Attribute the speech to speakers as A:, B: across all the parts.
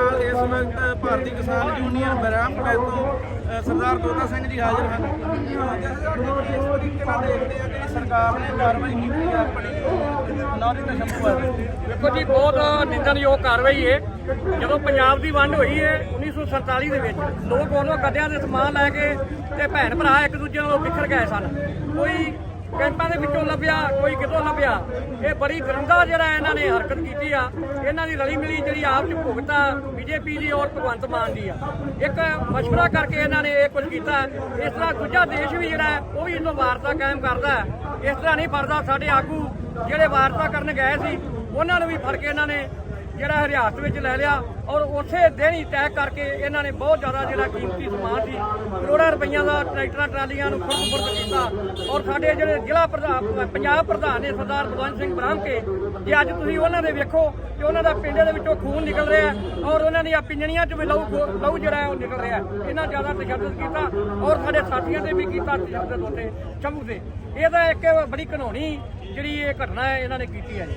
A: ਨਾਲ ਇਸ ਵਕਤ ਭਾਰਤੀ ਕਿਸਾਨ ਯੂਨੀਅਨ ਬਰਾਮਪੁਰ ਤੋਂ ਸਰਦਾਰ ਤੋਤਾ ਸਿੰਘ ਜੀ ਹਾਜ਼ਰ ਹਨ। ਅ, ਤਰੀਕੇ ਨਾਲ ਦੇਖਦੇ ਆ ਕਿ ਸਰਕਾਰ ਨੇ ਕਾਰਵਾਈ ਕੀਤੀ ਹੈ ਆਪਣੀ। ਨੌਰੀ ਤੇ ਸ਼ੰਭੂ
B: ਵੇਖੋ ਜੀ ਬਹੁਤ ਨਿੰਦਣਯੋਗ ਕਾਰਵਾਈ ਹੈ ਜਦੋਂ ਪੰਜਾਬ ਦੀ ਵੰਡ ਹੋਈ ਹੈ 1947 ਦੇ ਵਿੱਚ ਲੋਕ ਉਦੋਂ ਗੱਡਿਆਂ ਦੇ ਸਮਾਨ ਲੈ ਕੇ ਤੇ ਭੈਣ ਭਰਾ ਇੱਕ ਦੂਜੇ ਨਾਲੋਂ ਵਿਖਰ ਗਏ ਸਨ। ਕੋਈ ਕੈਂਪਾਂ ਦੇ ਵਿੱਚੋਂ ਲੱਭਿਆ, ਕੋਈ ਕਿਤੋਂ ਲੱਭਿਆ? ਇਹ ਬੜੀ ਗਰੰਦਾ ਜਿਹੜਾ ਇਹਨਾਂ ਨੇ ਹਰਕਤ ਕੀਤੀ ਆ। ਇਹਨਾਂ ਦੀ ਰਲੀ ਮਿਲੀ ਜਿਹੜੀ ਆਪ ਚ ਭੁਗਤਾ ਬੀਜੇਪੀ ਦੀ ਔਰ ਭਗਵੰਤ ਮਾਨ ਦੀ ਆ। ਇੱਕ ਮਸ਼ਵਰਾ ਕਰਕੇ ਇਹਨਾਂ ਨੇ ਇਹ ਕੁਝ ਕੀਤਾ। ਇਸ ਤਰ੍ਹਾਂ ਦੂਜਾ ਦੇਸ਼ ਵੀ ਜਿਹੜਾ, ਉਹ ਵੀ ਇਹਨੂੰ ਵਾਰਤਾ ਕਾਇਮ ਕਰਦਾ ਇਸ ਤਰ੍ਹਾਂ ਨਹੀਂ ਫੜਦਾ ਸਾਡੇ ਆਗੂ, ਜਿਹੜੇ ਵਾਰਤਾ ਕਰਨ ਗਏ ਸੀ, ਉਹਨਾਂ ਨੂੰ ਵੀ ਫੜ ਕੇ ਇਹਨਾਂ ਨੇ ਜਿਹੜਾ ਹਰਿਆਸਤ ਵਿੱਚ ਲੈ ਲਿਆ। ਔਰ ਉਸੇ ਦਿਨ ਹੀ ਤੈਅ ਕਰਕੇ ਇਹਨਾਂ ਨੇ ਬਹੁਤ ਜ਼ਿਆਦਾ ਜਿਹੜਾ ਕੀਮਤੀ ਸਮਾਨ ਸੀ, ਕਰੋੜਾਂ ਰੁਪਈਆਂ ਦਾ ਟਰੈਕਟਰਾਂ, ਟਰਾਲੀਆਂ ਨੂੰ ਖੁਰਦ ਕੀਤਾ। ਔਰ ਸਾਡੇ ਜਿਹੜੇ ਜ਼ਿਲ੍ਹਾ ਪ੍ਰਧਾਨ ਪੰਜਾਬ ਪ੍ਰਧਾਨ ਨੇ ਸਰਦਾਰ ਬਲਵੰਤ ਸਿੰਘ ਬ੍ਰਾਹਮਕੇ ਜੇ ਅੱਜ ਤੁਸੀਂ ਉਹਨਾਂ ਦੇ ਵੇਖੋ ਕਿ ਉਹਨਾਂ ਦਾ ਪਿੰਡ ਦੇ ਵਿੱਚੋਂ ਖੂਨ ਨਿਕਲ ਰਿਹਾ ਔਰ ਉਹਨਾਂ ਦੀਆਂ ਪਿੰਜਣੀਆਂ 'ਚ ਵੀ ਲਹੂ ਲਹੂ ਜਿਹੜਾ ਉਹ ਨਿਕਲ ਰਿਹਾ ਇਹਨਾਂ ਜ਼ਿਆਦਾ ਤਸ਼ੱਦਦ ਕੀਤਾ ਔਰ ਸਾਡੇ ਸਾਥੀਆਂ ਤੇ ਵੀ ਕੀਤਾ ਤਸ਼ੱਦਦ ਉੱਥੇ ਸ਼ੰਭੂ ਤੇ। ਇਹ ਤਾਂ ਇੱਕ ਬੜੀ ਘਨੌਣੀ ਜਿਹੜੀ ਇਹ ਘਟਨਾ ਹੈ, ਇਹਨਾਂ ਨੇ ਕੀਤੀ ਹੈ ਜੀ।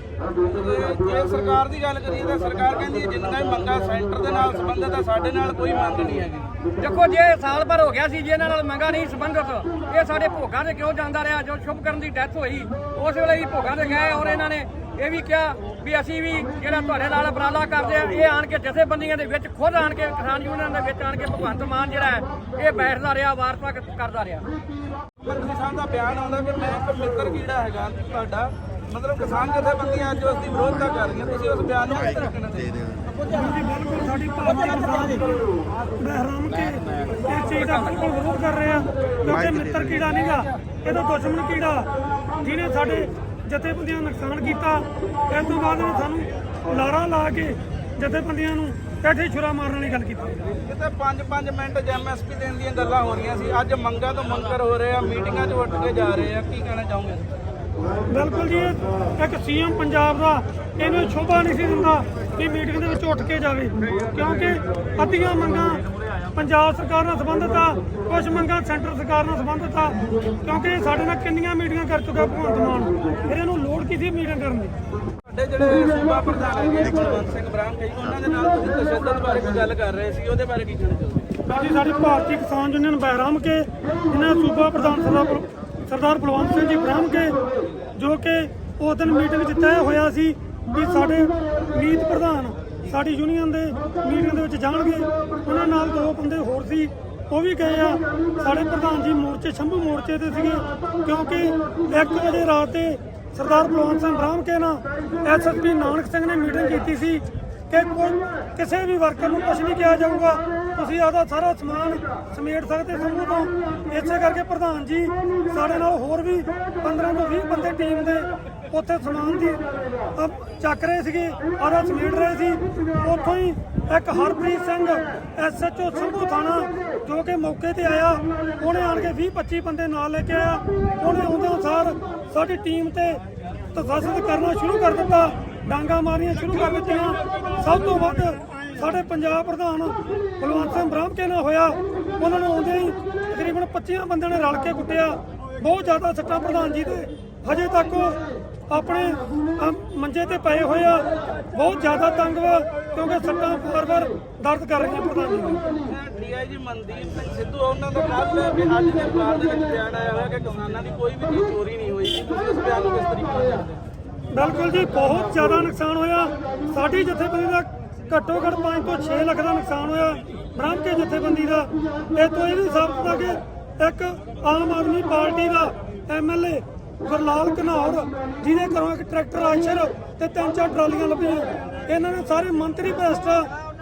A: ਜੇ ਸਰਕਾਰ ਦੀ ਗੱਲ ਕਰੀਏ ਤਾਂ ਸਰਕਾਰ ਕਹਿੰਦੀ ਹੈ ਜਿੰਨਾ ਵੀ ਮੰਗਾ ਸੈਂਟਰ ਦੇ ਨਾਲ ਸੰਬੰਧਿਤ ਹੈ ਸਾਡੇ ਨਾਲ ਕੋਈ ਮੰਗ ਨਹੀਂ ਹੈਗੀ।
B: ਦੇਖੋ ਜੇ ਸਾਲ ਭਰ ਹੋ ਗਿਆ ਸੀ ਜੇ ਇਹਨਾਂ ਨਾਲ ਮੰਗਾ ਨਹੀਂ ਸੰਬੰਧਿਤ ਇਹ ਸਾਡੇ ਭੋਗਾਂ ਤੇ ਕਿਉਂ ਜਾਂਦਾ ਰਿਹਾ? ਜੋ ਸ਼ੁਭਕਰਨ ਦੀ ਡੈਥ ਹੋਈ ਉਸ ਵੇਲੇ ਵੀ ਭੋਗਾਂ ਤੇ ਗਏ ਔਰ ਇਹਨਾਂ ਨੇ ਇਹ ਵੀ ਕਿਹਾ ਵੀ ਅਸੀਂ ਵੀ ਜਿਹੜਾ ਤੁਹਾਡੇ ਨਾਲ ਉਪਰਾਲਾ ਕਰਦੇ ਆ ਇਹ ਆਣ ਕੇ ਜਥੇਬੰਦੀਆਂ ਦੇ ਵਿੱਚ ਖੁਦ ਆਣ ਕੇ ਕਿਸਾਨ ਯੂਨੀਅਨ ਦੇ ਵਿੱਚ ਆਣ ਕੇ ਭਗਵੰਤ ਮਾਨ ਜਿਹੜਾ ਹੈ ਇਹ ਬੈਠਦਾ ਰਿਹਾ ਵਾਰਤਾ ਕਰਦਾ ਰਿਹਾ।
A: ਸਾਹਿਬ ਦਾ ਬਿਆਨ ਆਉਂਦਾ ਕਿ ਮੈਂ ਇੱਕ ਮਿੱਤਰ ਕੀੜਾ ਹੈਗਾ ਤੁਹਾਡਾ ਮਤਲਬ ਕਿਸਾਨ ਜਥੇਬੰਦੀਆਂ ਅੱਜ ਉਸ ਦੀ ਵਿਰੋਧਤਾ ਕਰ ਰਹੀਆਂ ਤੁਸੀਂ ਉਸ ਬਿਆਨ ਨੂੰ ਕਿਸ ਤਰੀਕੇ ਨਾਲ ਦੇਖਦੇ ਹੋ?
C: ਬਿਲਕੁਲ ਸਾਡੀ ਭਾਰਤੀ ਕਿਸਾਨ ਬਹਿਰਾਮ ਕੇ ਇਹ ਚੀਜ਼ ਦਾ ਬਿਲਕੁਲ ਵਿਰੋਧ ਕਰ ਰਹੇ। ਆ ਕਿਉਂਕਿ ਮਿੱਤਰ ਕੀੜਾ ਨਹੀਂਗਾ ਇਹ ਤਾਂ ਦੁਸ਼ਮਣ ਕੀੜਾ। ਜਿਹਨੇ ਸਾਡੇ ਜਥੇਬੰਦੀਆਂ ਨੂੰ ਨੁਕਸਾਨ ਕੀਤਾ ਇਸ ਤੋਂ ਬਾਅਦ ਸਾਨੂੰ ਲਾਰਾ ਲਾ ਕੇ ਜਥੇਬੰਦੀਆਂ ਨੂੰ ਛੁਰਾ ਮਾਰਨ ਵਾਲੀ ਗੱਲ ਕੀਤੀ।
A: ਕਿਤੇ 5-5 ਮਿੰਟ ਐਮਐਸਪੀ ਦੇਣ ਦੀਆਂ ਗੱਲਾਂ ਹੋ ਰਹੀਆਂ ਸੀ। ਅੱਜ ਮੰਗਾਂ ਤੋਂ ਮੰਕਰ ਹੋ ਰਹੇ ਆ ਮੀਟਿੰਗਾਂ 'ਚ ਉੱਠ ਕੇ ਜਾ ਰਹੇ ਆ। ਕੀ ਕਹਿਣਾ ਚਾਹੋਗੇ?
C: ਬਿਲਕੁਲ ਜੀ ਇਹ ਇੱਕ ਸੀਐਮ ਪੰਜਾਬ ਦਾ ਇਹਨੂੰ ਸ਼ੋਭਾ ਨਹੀਂ ਸੀ ਦਿੰਦਾ ਕਿ ਮੀਟਿੰਗ ਦੇ ਵਿੱਚ ਉੱਠ ਕੇ ਜਾਵੇ। ਕਿਉਂਕਿ ਅੱਧੀਆਂ ਮੰਗਾਂ ਪੰਜਾਬ ਸਰਕਾਰ ਨਾਲ ਸੰਬੰਧਿਤ ਆ ਕੁਝ ਮੰਗਾਂ ਸੈਂਟਰ ਸਰਕਾਰ ਨਾਲ ਸੰਬੰਧਿਤ ਆ ਕਿਉਂਕਿ ਸਾਡੇ ਨਾਲ ਕਿੰਨੀਆਂ ਮੀਟਿੰਗਾਂ ਕਰ ਚੁੱਕਾ ਭਗਵੰਤ ਮਾਨ। ਫਿਰ ਇਹਨੂੰ ਲੋੜ ਕੀ ਸੀ ਮੀਟਿੰਗ ਕਰਨ ਦੀ?
A: ਸਾਡੇ ਜਿਹੜੇ ਸੂਬਾ ਪ੍ਰਧਾਨ ਹੈਗੇ ਕੁਲਵੰਤ ਸਿੰਘ ਬਰਾਮ ਜੀ ਉਹਨਾਂ ਦੇ ਨਾਲ ਤੁਸੀਂ ਤਸ਼ੱਦਦ ਬਾਰੇ ਕੋਈ ਗੱਲ ਕਰ ਰਹੇ ਸੀ ਉਹਦੇ ਬਾਰੇ ਕੀ ਕਹਿਣਾ ਚਾਹੋਗੇ?
C: ਸਾਡੀ ਸਾਡੀ ਭਾਰਤੀ ਕਿਸਾਨ ਯੂਨੀਅਨ ਬਹਿਰਾਮ ਕੇ ਇਹਨਾਂ ਸੂਬਾ ਪ੍ਰਧਾਨ ਸਰਦਾਰ ਬਲ- ਸਰਦਾਰ ਬਲਵੰਤ ਸਿੰਘ ਜੀ ਬ੍ਰਹਮ ਕੇ, ਜੋ ਕਿ ਉਸ ਦਿਨ ਮੀਟਿੰਗ 'ਚ ਤੈਅ ਹੋਇਆ ਸੀ ਵੀ ਸਾਡੇ ਮੀਤ ਪ੍ਰਧਾਨ, ਸਾਡੀ ਯੂਨੀਅਨ ਦੇ ਮੀਟਿੰਗ ਦੇ ਵਿੱਚ ਜਾਣਗੇ। ਉਹਨਾਂ ਨਾਲ ਦੋ ਬੰਦੇ ਹੋਰ ਸੀ, ਉਹ ਵੀ ਗਏ ਆ। ਸਾਡੇ ਪ੍ਰਧਾਨ ਜੀ ਮੋਰਚੇ, ਸ਼ੰਭੂ ਮੋਰਚੇ ਤੇ ਸੀਗੇ, ਕਿਉਂਕਿ 1 ਵਜੇ ਰਾਤ ਤੇ ਸਰਦਾਰ ਬਲਵੰਤ ਸਿੰਘ ਬ੍ਰਹਮ ਕੇ ਨਾਲ ਐਸਐਸਪੀ ਨਾਨਕ ਸਿੰਘ ਨੇ ਮੀਟਿੰਗ ਕੀਤੀ ਸੀ ਕਿ ਕੋਈ ਕਿਸੇ ਵੀ ਵਰਕਰ ਨੂੰ ਕੁਝ ਨਹੀਂ ਕਿਹਾ ਜਾਊਗਾ। ਤੁਸੀਂ ਆਦਾ ਸਾਰਾ ਸਮਾਨ ਸਮੇਟ ਸਕਦੇ ਸਮੂਹ ਤੋਂ ਇਸੇ ਕਰਕੇ ਪ੍ਰਧਾਨ ਜੀ ਸਾਡੇ ਨਾਲ ਹੋਰ ਵੀ 15 ਤੋਂ 20 ਬੰਦੇ ਟੀਮ ਦੇ ਉੱਥੇ ਸਮਾਨ ਦੀ ਚੱਕ ਰਹੇ ਸੀਗੇ, ਆਦਾ ਸਮੇਟ ਰਹੇ ਸੀ। ਉੱਥੋਂ ਹੀ ਇੱਕ ਹਰਪ੍ਰੀਤ ਸਿੰਘ ਐਸਐਚਓ ਸੰਭੂ ਥਾਣਾ ਜੋ ਕਿ ਮੌਕੇ ਤੇ ਆਇਆ। ਉਹਨੇ ਆਣ ਕੇ 20 25 ਬੰਦੇ ਨਾਲ ਲੈ ਕੇ ਆਇਆ। ਉਹਨੇ ਆਉਂਦੇ ਅਨੁਸਾਰ ਸਾਡੀ ਟੀਮ ਤੇ ਤਸੱਦਦ ਕਰਨਾ ਸ਼ੁਰੂ ਕਰ ਦਿੱਤਾ। ਡਾਂਗਾ ਮਾਰੀਆਂ ਸ਼ੁਰੂ ਕਰ ਦਿੱਤੀਆਂ। ਸਭ ਤੋਂ ਵੱਧ ਸਾਡੇ ਪੰਜਾਬ ਪ੍ਰਧਾਨ ਬਲਵੰਤ ਸਿੰਘ ਬ੍ਰਹਮਕੇ ਨਾਲ ਹੋਇਆ ਉਹਨਾਂ ਨੂੰ ਆਉਂਦੇ ਹੀ ਤਕਰੀਬਨ 25 ਬੰਦਿਆਂ ਨੇ ਰਲ ਕੇ ਕੁੱਟਿਆ। ਬਹੁਤ ਜ਼ਿਆਦਾ ਸੱਟਾਂ ਪ੍ਰਧਾਨ ਜੀ ਦੇ। ਹਜੇ ਤੱਕ ਆਪਣੇ ਮੰਜੇ ਤੇ ਪਏ ਹੋਏ ਆ। ਬਹੁਤ ਜ਼ਿਆਦਾ ਤੰਗ ਵਾ ਕਿਉਂਕਿ ਸੱਟਾਂ ਵਾਰ-ਵਾਰ ਦਰਦ ਕਰ ਰਹੀਆਂ ਪ੍ਰਧਾਨ ਜੀ।
A: ਡੀਆਈਜੀ ਮਨਦੀਪ ਸਿੰਘ ਸਿੱਧੂ ਉਹਨਾਂ ਦਾ ਕੱਲ ਵੀ ਅੱਜ ਦੇ ਅਖਬਾਰ ਦੇ ਵਿੱਚ ਬਿਆਨ ਆਇਆ ਹੋਇਆ ਕਿ ਕਿਸਾਨਾਂ ਦੀ ਕੋਈ ਵੀ ਚੀਜ਼ ਚੋਰੀ ਨਹੀਂ ਹੋਈ। ਤੁਸੀਂ ਉਸ ਬਿਆਨ ਨੂੰ ਕਿਸ ਤਰੀਕੇ ਨਾਲ ਦੇਖਦੇ ਹੋ?
C: ਬਿਲਕੁਲ ਜੀ ਬਹੁਤ ਜ਼ਿਆਦਾ ਨੁਕਸਾਨ ਹੋਇਆ। ਸਾਡੀ ਜਥੇਬੰਦੀ ਦਾ ਘੱਟੋ ਘੱਟ 5 ਤੋਂ 6 ਲੱਖ ਦਾ ਨੁਕਸਾਨ ਹੋਇਆ ਬ੍ਰਹਮ ਕੇ ਜਥੇਬੰਦੀ ਦਾ। ਇਹ ਤੋਂ ਇਹ ਵੀ ਸਾਬਤ ਆ ਕਿ ਇੱਕ ਆਮ ਆਦਮੀ ਪਾਰਟੀ ਦਾ ਐਮਐਲਏ ਗੁਰਲਾਲ ਘਨੌਰ ਜਿਹਦੇ ਘਰੋਂ ਇੱਕ ਟਰੈਕਟਰ ਆਸ਼ਰ ਤੇ ਤਿੰਨ ਚਾਰ ਟਰਾਲੀਆਂ ਲੱਭੀਆਂ। ਇਹਨਾਂ ਨੇ ਸਾਰੇ ਮੰਤਰੀ ਭ੍ਰਸ਼ਟ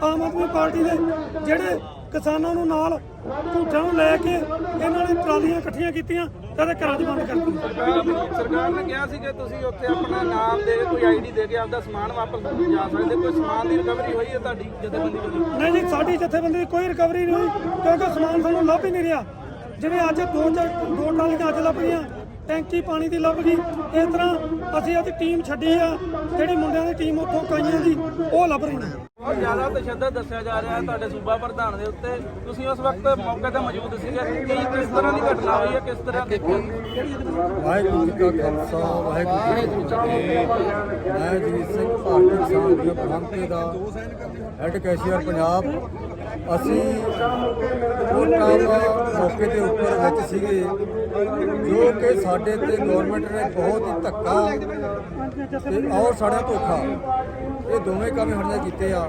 C: ਆਮ ਆਦਮੀ ਪਾਰਟੀ ਦੇ ਜਿਹੜੇ ਕਿਸਾਨਾਂ ਨੂੰ ਨਾਲ ਝੂਠਾਂ ਨੂੰ ਲੈ ਕੇ ਇਹਨਾਂ ਨੇ ਟਰਾਲੀਆਂ ਇਕੱਠੀਆਂ ਕੀਤੀਆਂ ਤੇ ਇਹਦੇ ਘਰਾਂ 'ਚ ਬੰਦ ਕਰਤੀਆਂ
A: ਸਰਕਾਰ ਸਰਕਾਰ ਨੇ ਕਿਹਾ ਸੀ ਕਿ ਤੁਸੀਂ ਉੱਥੇ ਆਪਣਾ ਨਾਮ ਦੇ ਕੇ ਕੋਈ ਆਈਡੀ ਦੇ ਕੇ ਆਪਦਾ ਸਮਾਨ ਵਾਪਸ ਜਾ ਸਕਦੇ। ਕੋਈ ਸਮਾਨ ਦੀ ਰਿਕਵਰੀ ਹੋਈ ਹੈ ਤੁਹਾਡੀ ਜਥੇਬੰਦੀ ਵੱਲੋਂ?
C: ਨਹੀਂ ਜੀ ਸਾਡੀ ਜਥੇਬੰਦੀ ਦੀ ਕੋਈ ਰਿਕਵਰੀ ਨਹੀਂ ਹੋਈ ਕਿਉਂਕਿ ਸਮਾਨ ਸਾਨੂੰ ਲੱਭ ਹੀ ਨਹੀਂ ਰਿਹਾ। ਜਿਵੇਂ ਅੱਜ ਦੋ ਚਾਰ ਦੋ ਟਰਾਲੀਆਂ ਅੱਜ ਲੱਭ ਗਈਆਂ ਟੈਂਕੀ ਪਾਣੀ ਦੀ ਲੱਭ ਗਈ। ਇਸ ਤਰ੍ਹਾਂ ਅਸੀਂ ਅੱਜ ਟੀਮ ਛੱਡੀ ਆ ਜਿਹੜੀ ਮੁੰਡਿਆਂ ਦੀ ਟੀਮ ਉੱਥੋਂ ਕਾਈਆਂ ਦੀ ਉਹ ਲੱਭ ਰਹੀ ਹੈ।
A: ਬਹੁਤ ਜ਼ਿਆਦਾ ਤਸ਼ੱਦਦ ਦੱਸਿਆ ਜਾ ਰਿਹਾ ਹੈ ਤੁਹਾਡੇ ਸੂਬਾ ਪ੍ਰਧਾਨ ਦੇ ਉੱਤੇ। ਤੁਸੀਂ ਉਸ ਵਕਤ ਮੌਕੇ ਤੇ ਮੌਜੂਦ ਸੀਗੇ। ਕੀ ਕਿਸ ਤਰ੍ਹਾਂ ਦੀ ਘਟਨਾ ਹੋਈ ਹੈ? ਕਿਸ ਤਰ੍ਹਾਂ ਦੇਖੀ
D: ਵਾਹਿਗੁਰੂ ਜੀ ਕਾ ਖਾਲਸਾ ਵਾਹਿਗੁਰੂ ਜੀ ਕੀ ਫਤਿਹ। ਮੈਂ ਜਗੀਰ ਸਿੰਘ ਭਾਰਤੀ ਕਿਸਾਨ ਯੂਨੀਅਨ ਪ੍ਰਧਾਨਤੇ ਦਾ ਹੈੱਡ ਕੈਸ਼ੀਅਰ ਪੰਜਾਬ। ਅਸੀਂ ਵੋਟਾਂ ਦਾ ਮੌਕੇ ਦੇ ਉੱਪਰ ਵਿੱਚ ਸੀਗੇ। ਜੋ ਕਿ ਸਾਡੇ ਤੇ ਗਵਰਨਮੈਂਟ ਨੇ ਬਹੁਤ ਹੀ ਧੱਕਾ ਤੇ ਔਰ ਸਾਡਾ ਧੋਖਾ। ਇਹ ਦੋਵੇਂ ਕੰਮ ਸਾਡੇ ਕੀਤੇ ਆ।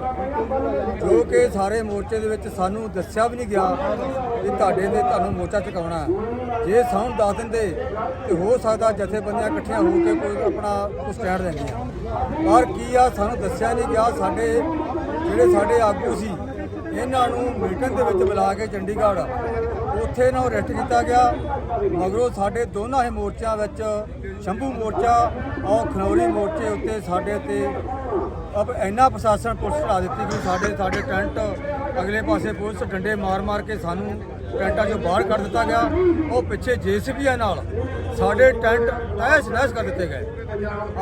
D: ਜੋ ਕਿ ਸਾਰੇ ਮੋਰਚੇ ਦੇ ਵਿੱਚ ਸਾਨੂੰ ਦੱਸਿਆ ਵੀ ਨਹੀਂ ਗਿਆ ਕਿ ਤੁਹਾਡੇ ਨੇ ਤੁਹਾਨੂੰ ਮੋਰਚਾ ਚੁਕਾਉਣਾ ਜੇ ਸਾਨੂੰ ਦੱਸ ਦਿੰਦੇ ਤੇ ਹੋ ਸਕਦਾ ਜਥੇਬੰਦੀਆਂ ਇਕੱਠੀਆਂ ਹੋ ਕੇ ਕੋਈ ਆਪਣਾ ਕੋਈ ਸਟੈਂਡ ਲੈਂਦੀਆਂ ਪਰ ਕੀ ਆ, ਸਾਨੂੰ ਦੱਸਿਆ ਨਹੀਂ ਗਿਆ। ਸਾਡੇ ਜਿਹੜੇ ਸਾਡੇ ਆਗੂ ਸੀ, ਇਹਨਾਂ ਨੂੰ ਮੀਟਿੰਗ ਦੇ ਵਿੱਚ ਬੁਲਾ ਕੇ ਚੰਡੀਗੜ੍ਹ ਉੱਥੇ ਇਹਨਾਂ ਨੂੰ ਅਰੈਸਟ ਕੀਤਾ ਗਿਆ। ਮਗਰੋਂ ਸਾਡੇ ਦੋਨਾਂ ਹੀ ਮੋਰਚਿਆਂ ਵਿੱਚ ਸ਼ੰਭੂ ਮੋਰਚਾ ਔਰ ਖਨੌਰੀ ਮੋਰਚੇ ਉੱਤੇ ਸਾਡੇ ਤੇ ਅਬ ਇੰਨਾ ਪ੍ਰਸ਼ਾਸਨ ਪੁਲਿਸ ਚੜਾ ਦਿੱਤੀ ਕਿ ਸਾਡੇ ਸਾਡੇ ਟੈਂਟ ਅਗਲੇ ਪਾਸੇ ਪੁਲਿਸ ਡੰਡੇ ਮਾਰ-ਮਾਰ ਕੇ ਸਾਨੂੰ ਟੈਂਟਾਂ 'ਚੋਂ ਬਾਹਰ ਕੱਢ ਦਿੱਤਾ ਗਿਆ। ਉਹ ਪਿੱਛੇ ਜੇਸੀਬੀਆਂ ਨਾਲ ਸਾਡੇ ਟੈਂਟ ਤਹਿਸ ਨਹਿਸ ਕਰ ਦਿੱਤੇ ਗਏ।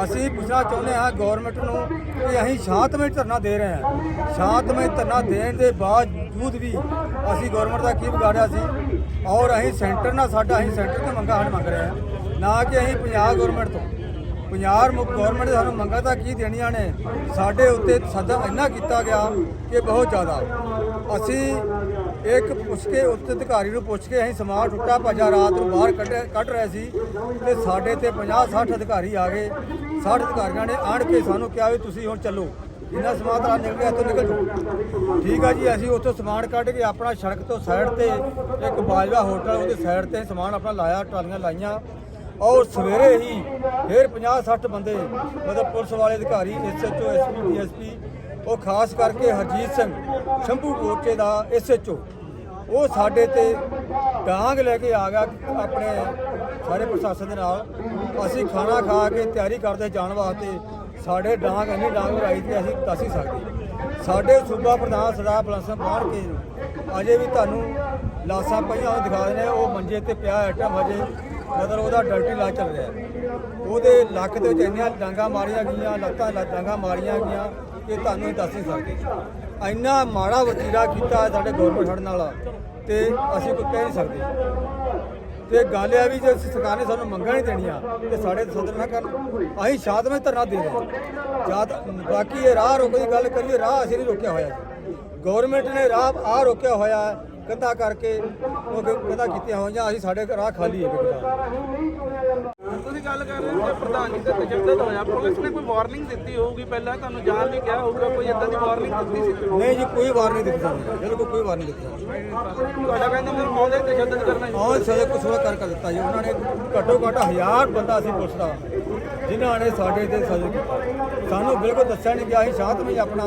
D: ਅਸੀਂ ਪੁੱਛਣਾ ਚਾਹੁੰਦੇ ਹਾਂ ਗਵਰਨਮੈਂਟ ਨੂੰ ਕਿ ਅਸੀਂ ਸ਼ਾਂਤਮਈ ਧਰਨਾ ਦੇ ਰਹੇ ਹਾਂ। ਸ਼ਾਂਤਮਈ ਧਰਨਾ ਦੇਣ ਦੇ ਬਾਵਜੂਦ ਵੀ ਅਸੀਂ ਗਵਰਨਮੈਂਟ ਦਾ ਕੀ ਵਿਗਾੜਿਆ ਸੀ? ਔਰ ਅਸੀਂ ਸੈਂਟਰ ਨਾਲ ਸਾਡਾ ਅਸੀਂ ਸੈਂਟਰ ਤੋਂ ਮੰਗਾ ਹਣ ਮੰਗ ਰਹੇ ਹਾਂ। ਨਾ ਕਿ ਅਸੀਂ ਪੰਜਾਬ ਗਵਰਨਮੈਂਟ ਤੋਂ। ਪੰਜਾਬ ਮੁੱਖ ਗਵਰਨਮੈਂਟ ਨੇ ਸਾਨੂੰ ਮੰਗਾਂ ਤਾਂ ਕੀ ਦੇਣੀਆਂ ਨੇ? ਸਾਡੇ ਉੱਤੇ ਸਦਾ ਇੰਨਾ ਕੀਤਾ ਗਿਆ ਕਿ ਬਹੁਤ ਜ਼ਿਆਦਾ। ਅਸੀਂ ਇੱਕ ਪੁੱਛ ਕੇ ਉੱਚ ਅਧਿਕਾਰੀ ਨੂੰ ਪੁੱਛ ਕੇ ਅਸੀਂ ਸਮਾਨ ਟੁੱਟਾ ਭੱਜਾ ਰਾਤ ਨੂੰ ਬਾਹਰ ਕੱਢ ਕੱਢ ਰਹੇ ਸੀ ਤੇ ਸਾਡੇ ਤੇ 50 60 ਅਧਿਕਾਰੀ ਆ ਗਏ। 60 ਅਧਿਕਾਰੀਆਂ ਨੇ ਆਣ ਕੇ ਸਾਨੂੰ ਕਿਹਾ ਵੀ ਤੁਸੀਂ ਹੁਣ ਚੱਲੋ। ਜਿੰਨਾ ਸਮਾਨ ਤਾਂ ਨਿਕਲ ਗਿਆ, ਇੱਥੋਂ ਨਿਕਲ ਜਾਓ। ਠੀਕ ਆ ਜੀ, ਅਸੀਂ ਉੱਥੋਂ ਸਮਾਨ ਕੱਢ ਕੇ ਆਪਣਾ ਸੜਕ ਤੋਂ ਸਾਈਡ ਤੇ ਇੱਕ ਬਾਜਵਾ ਹੋਟਲ ਉਹਦੇ ਸਾਈਡ ਤੇ ਸਮਾਨ ਆਪਣਾ ਲਾਇਆ, ਟਰਾਲੀਆਂ ਲਾਈਆਂ। ਔਰ ਸਵੇਰੇ ਹੀ ਫਿਰ 50 60 ਬੰਦੇ ਮਤਲਬ ਪੁਲਿਸ ਵਾਲੇ ਅਧਿਕਾਰੀ ਐਸਐਚਓ ਐਸਪੀ ਡੀਐਸਪੀ ਉਹ ਖਾਸ ਕਰਕੇ ਹਰਜੀਤ ਸਿੰਘ ਸ਼ੰਭੂ ਮੋਰਚੇ ਦਾ ਐਸਐਚਓ ਉਹ ਸਾਡੇ ਤੇ ਡਾਂਗ ਲੈ ਕੇ ਆ ਗਿਆ ਆਪਣੇ ਸਾਰੇ ਪ੍ਰਸ਼ਾਸਨ ਦੇ ਨਾਲ। ਅਸੀਂ ਖਾਣਾ ਖਾ ਕੇ ਤਿਆਰੀ ਕਰਦੇ ਜਾਣ ਵਾਸਤੇ ਸਾਡੇ ਡਾਂਗ ਇੰਨੀ ਡਾਂਗ ਉਡਾਈ ਤੇ ਅਸੀਂ ਦੱਸ ਹੀ ਸਕਦੇ। ਸਾਡੇ ਸੂਬਾ ਪ੍ਰਧਾਨ ਸਰਦਾਰ ਬਲਸਨ ਬਾਹਰ ਕੇ ਅਜੇ ਵੀ ਤੁਹਾਨੂੰ ਲਾਸਾਂ ਪਈਆਂ ਦਿਖਾ ਦਿੰਦੇ ਆ, ਉਹ ਮੰਜੇ ਤੇ ਪਿਆ ਆਈਟਮ ਅਜੇ ਮਤਲਬ ਉਹਦਾ ਡਲਟੀ ਇਲਾਜ ਚੱਲ ਰਿਹਾ ਉਹਦੇ ਲੱਕ ਦੇ ਵਿੱਚ ਇੰਨੀਆਂ ਡਾਂਗਾ ਮਾਰੀਆਂ ਗਈਆਂ ਲੱਤਾਂ ਲੱਤ ਡਾਂਗਾ ਮਾਰੀਆਂ ਗਈਆਂ ਕਿ ਤੁਹਾਨੂੰ ਹੀ ਦੱਸ ਨਹੀਂ ਸਕਦੇ। ਇੰਨਾ ਮਾੜਾ ਵਤੀਰਾ ਕੀਤਾ ਸਾਡੇ ਗਵਰਨਮੈਂਟ ਸਾਡੇ ਨਾਲ ਤੇ ਅਸੀਂ ਕੋਈ ਕਹਿ ਨਹੀਂ ਸਕਦੇ। ਤੇ ਗੱਲ ਇਹ ਆ ਵੀ ਜੇ ਸਰਕਾਰ ਨੇ ਸਾਨੂੰ ਮੰਗਾਂ ਨਹੀਂ ਦੇਣੀਆਂ ਤੇ ਸਾਡੇ ਤੇ ਸਦਰ ਨਾ ਕਰਨ ਅਸੀਂ ਸ਼ਾਂਤਮਈ ਧਰਨਾ ਦੇ ਰਹੇ ਹਾਂ ਬਾਕੀ ਇਹ ਰਾਹ ਰੋਕਣ ਦੀ ਗੱਲ ਕਰੀਏ ਰਾਹ ਅਸੀਂ ਨਹੀਂ ਰੋਕਿਆ ਹੋਇਆ। ਜੀ ਗਵਰਨਮੈਂਟ ਨੇ ਰਾਹ ਆ ਰੋਕਿਆ ਹੋਇਆ। ਹੈ, ਕੰਧਾ ਕਰਕੇ ਉਹ ਕੰਧਾ ਕੀਤੀਆਂ ਹੋਈਆਂ ਅਸੀਂ ਸਾਡੇ ਰਾਹ ਖਾਲੀ ਹੈ
A: ਤੁਸੀਂ ਗੱਲ ਕਰ ਰਹੇ ਹੋ ਕਿ ਪ੍ਰਧਾਨ ਜੀ ਤੇ ਤਸ਼ੱਦਦ ਹੋਇਆ ਪੁਲਿਸ ਨੇ ਕੋਈ ਵਾਰਨਿੰਗ ਦਿੱਤੀ ਹੋਊਗੀ ਪਹਿਲਾਂ? ਤੁਹਾਨੂੰ ਜਾਣ ਲਈ ਕਿਹਾ ਹੋਊਗਾ ਕੋਈ ਇਦਾਂ ਦੀ ਵਾਰਨਿੰਗ ਦਿੱਤੀ ਸੀ?
D: ਨਹੀਂ ਜੀ ਕੋਈ ਵਾਰ ਨਹੀਂ ਦਿੱਤੀ ਸਾਨੂੰ ਬਿਲਕੁਲ ਕੋਈ ਵਾਰ ਨਹੀਂ। ਦਿੱਤੀ
A: ਤੁਹਾਡਾ ਕਹਿੰਦਾ ਮੈਨੂੰ ਮੌਕੇ ਤੇ ਤਸ਼ੱਦਦ ਕਰਨਾ
D: ਔਰ ਸਾਰੇ ਕੁਛ ਹੋਇਆ ਕਰ ਕਰ ਦਿੱਤਾ ਜੀ। ਉਹਨਾਂ ਨੇ ਘੱਟੋ ਘੱਟ ਹਜ਼ਾਰ ਬੰਦਾ ਸੀ ਪੁਲਿਸ ਦਾ ਜਿਨ੍ਹਾਂ ਨੇ ਸਾਡੇ ਤੇ ਸਜ਼ਾ ਸਾਨੂੰ ਬਿਲਕੁਲ ਦੱਸਿਆ ਨਹੀਂ ਗਿਆ ਅਸੀਂ ਸ਼ਾਂਤਮਈ ਆਪਣਾ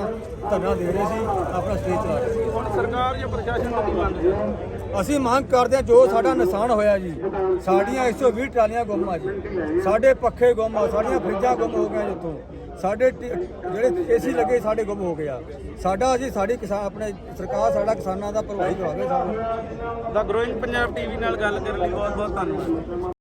D: ਧਰਨਾ ਦੇ ਰਹੇ ਸੀ ਆਪਣਾ ਸਟੇਜ ਚਲਾ ਰਹੇ ਸੀ
A: ਹੁਣ ਸਰਕਾਰ ਜਾਂ ਪ੍ਰਸ਼ਾਸਨ ਨੂੰ ਕੀ ਮੰਗ ਹੈ?
D: ਅਸੀਂ ਮੰਗ ਕਰਦੇ ਹਾਂ ਜੋ ਸਾਡਾ ਨੁਕਸਾਨ ਹੋਇਆ ਜੀ ਸਾਡੀਆਂ 120 ਟਰਾਲੀਆਂ ਗੁੰਮ ਆ ਜੀ। ਸਾਡੇ ਪੱਖੇ ਗੁੰਮ ਆ ਸਾਡੀਆਂ ਫਰਿੱਜਾਂ ਗੁੰਮ ਹੋ ਗਈਆਂ ਜਿੱਥੋਂ। ਸਾਡੇ ਜਿਹੜੇ ਏਸੀ ਲੱਗੇ ਸਾਡੇ ਗੁੰਮ ਹੋ ਗਿਆ। ਸਾਡਾ ਅਸੀਂ ਸਾਡੀ ਕਿਸਾਨ ਆਪਣੇ ਸਰਕਾਰ ਸਾਡਾ ਕਿਸਾਨਾਂ ਦਾ ਭਰਵਾਈ ਕਰਾਵੇ ਸਾਨੂੰ।
A: ਦਾ ਗਰੋਇੰਗ ਪੰਜਾਬ ਟੀਵੀ ਨਾਲ ਗੱਲ ਕਰਨ ਲਈ ਬਹੁਤ ਬਹੁਤ ਧੰਨਵਾਦ।